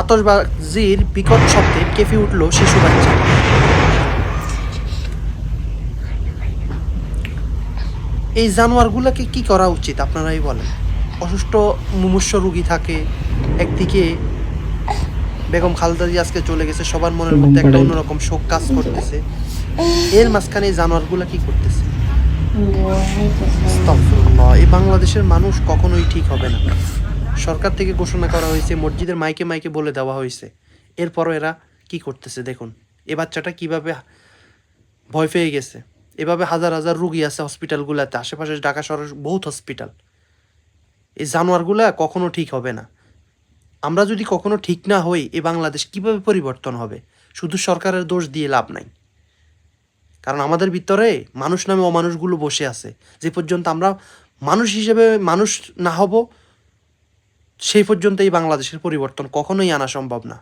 আতসবাজির বিকট শব্দে কেঁপে উঠল শিশু বাচ্চা। এই জানোয়ারগুলোকে কি করা উচিত আপনারাই বলেন? অসুস্থ মুমূর্ষ রুগী থাকে একদিকে বেগম খালেদা জিয়া আজকে চলে গেছে সবার মনের মধ্যে একটা অন্যরকম শোক কাজ করতেছে। এর মাঝখানে এই জানোয়ারগুলা কি করতেছে? এই বাংলাদেশের মানুষ কখনোই ঠিক হবে না। সরকার থেকে ঘোষণা করা হয়েছে, মসজিদের মাইকে মাইকে বলে দেওয়া হয়েছে। এরপরও এরা কি করতেছে দেখুন, এ বাচ্চাটা কীভাবে ভয় পেয়ে গেছে? এভাবে হাজার হাজার রুগী আছে হসপিটালগুলোতে, আশেপাশে ঢাকা শহরের বহুত হসপিটাল। এই জানোয়ারগুলা কখনো ঠিক হবে না। আমরা যদি কখনো ঠিক না হই এই বাংলাদেশ কীভাবে পরিবর্তন হবে? শুধু সরকারের দোষ দিয়ে লাভ নাই। কারণ আমাদের ভিতরে মানুষ নামে অমানুষগুলো বসে আছে। যে পর্যন্ত আমরা মানুষ হিসেবে মানুষ না হব সেই পর্যন্ত এই বাংলাদেশের পরিবর্তন কখনোই আনা সম্ভব না।